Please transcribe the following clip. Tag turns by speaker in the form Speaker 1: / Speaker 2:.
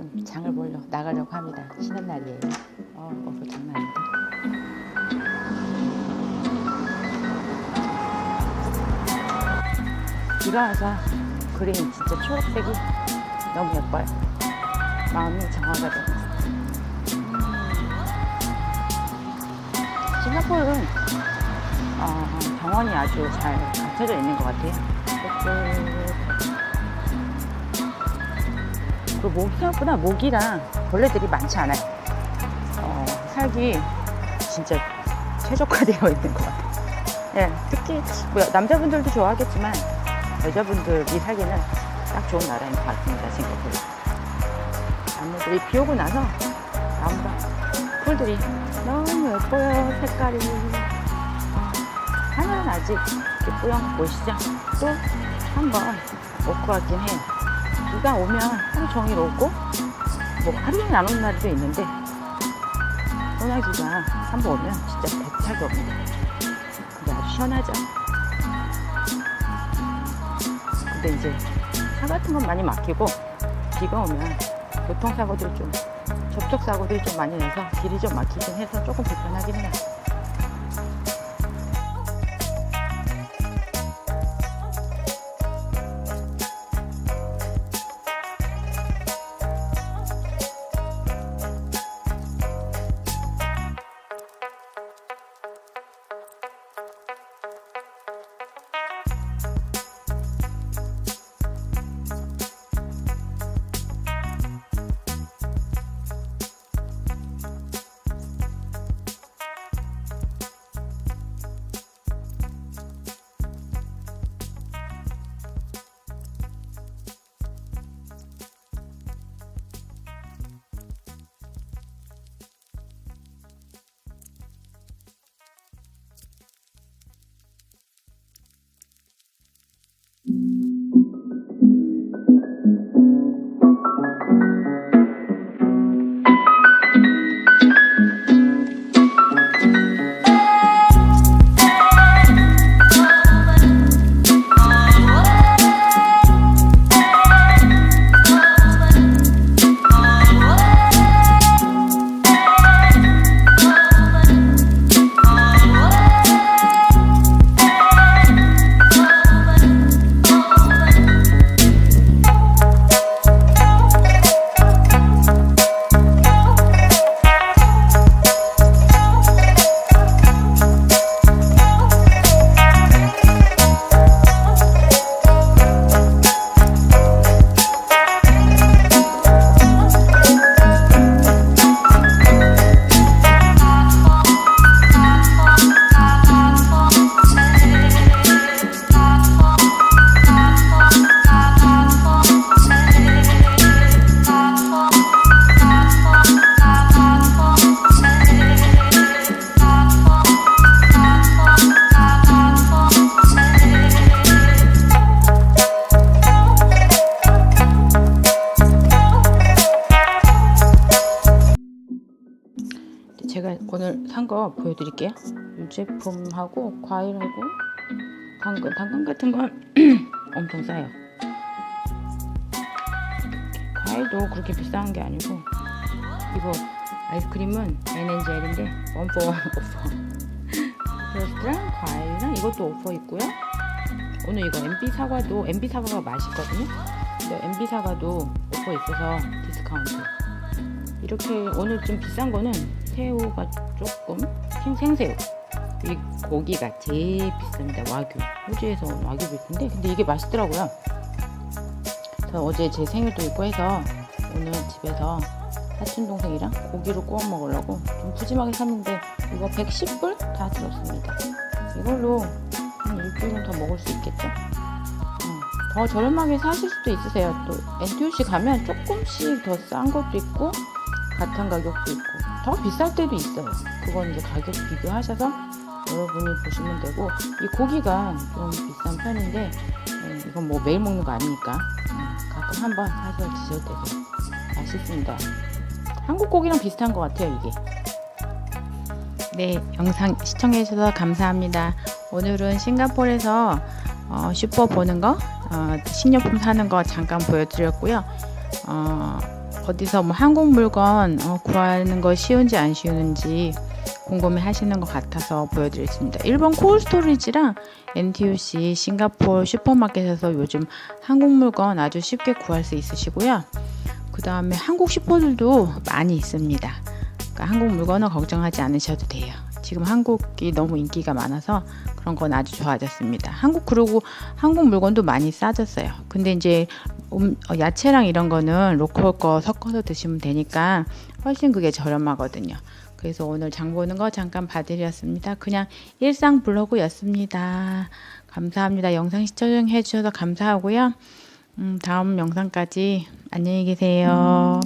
Speaker 1: 좀 장을 보러 나가려고 합니다. 쉬는 날이에요. 어, 어서 장난 아니다. 비가 와서 그림이 진짜 초록색이 너무 예뻐요. 마음이 정화가 되고 싱가포르는 어, 정원이 아주 잘 갖춰져 있는 것 같아요. 그리고 모, 생각보다 모기랑 벌레들이 많지 않아요. 어, 살기 진짜 최적화되어 있는 것 같아요. 예, 특히 뭐 남자분들도 좋아하겠지만 여자분들이 살기는 딱 좋은 나라인 것 같습니다. 싱가포르. 나무들이 비 오고 나서 나무가 풀들이 너무 예뻐요. 색깔이. 하늘은 아직 이렇게 뿌연 보이시죠? 또 한번 오고 가긴 해요. 비가 오면 하루 종일 오고 뭐 하루 종일 안 오는 날도 있는데 소나기가 한번 오면 진짜 배차게 옵니다. 근데 아주 시원하죠. 근데 이제 차 같은 건 많이 막히고 비가 오면 교통사고들이 좀 접촉사고들이 좀 많이 나서 길이 좀 막히긴 해서 조금 불편하긴 해요. 오늘 산 거 보여드릴게요. 유제품하고 과일하고 당근, 당근 같은 건 엄청 싸요. 과일도 그렇게 비싼 게 아니고 이거 아이스크림은 NNGL인데 원포 원 오퍼. 플러스랑 과일이랑 이것도 오퍼 있고요. 오늘 이거 MB 사과도 MB 사과가 맛있거든요. 근데 MB 사과도 오퍼 있어서 디스카운트. 이렇게 오늘 좀 비싼 거는 새우가 조금 생, 생새우. 이 고기가 제일 비쌉니다 와규. 호주에서 온 와규 비프인데 근데 이게 맛있더라고요. 저 어제 제 생일도 있고 해서 오늘 집에서 사촌 동생이랑 고기를 구워 먹으려고 좀 푸짐하게 샀는데 이거 110불 다 들었습니다. 이걸로 한 일주일은 더 먹을 수 있겠죠? 음, 더 저렴하게 사실 수도 있으세요. 또 NTUC 가면 조금씩 더 싼 것도 있고 같은 가격도 있고 더 비쌀 때도 있어요. 그건 이제 가격 비교하셔서 여러분이 보시면 되고 이 고기가 좀 비싼 편인데 예, 이건 뭐 매일 먹는 거 아니니까 예, 가끔 한번 사서 드셔도 되고 맛있습니다. 한국 고기랑 비슷한 것 같아요 이게. 네 영상 시청해 주셔서 감사합니다. 오늘은 싱가포르에서 어, 슈퍼 보는 거 어, 식료품 사는 거 잠깐 보여드렸고요. 어, 어디서 뭐 한국 물건 어, 구하는 거 쉬운지 안 쉬운지 궁금해 하시는 것 같아서 보여드렸습니다. 일본 콜스토리지랑 NTUC 싱가포르 슈퍼마켓에서 요즘 한국 물건 아주 쉽게 구할 수 있으시고요. 그 다음에 한국 슈퍼들도 많이 있습니다. 그러니까 한국 물건은 걱정하지 않으셔도 돼요. 지금 한국이 너무 인기가 많아서 그런 건 아주 좋아졌습니다. 한국 그리고 한국 물건도 많이 싸졌어요. 근데 이제 음, 어, 야채랑 이런 거는 로컬 거 섞어서 드시면 되니까 훨씬 그게 저렴하거든요. 그래서 오늘 장 보는 거 잠깐 봐드렸습니다. 그냥 일상 블로그였습니다. 감사합니다. 영상 시청해 주셔서 감사하고요. 음, 다음 영상까지 안녕히 계세요.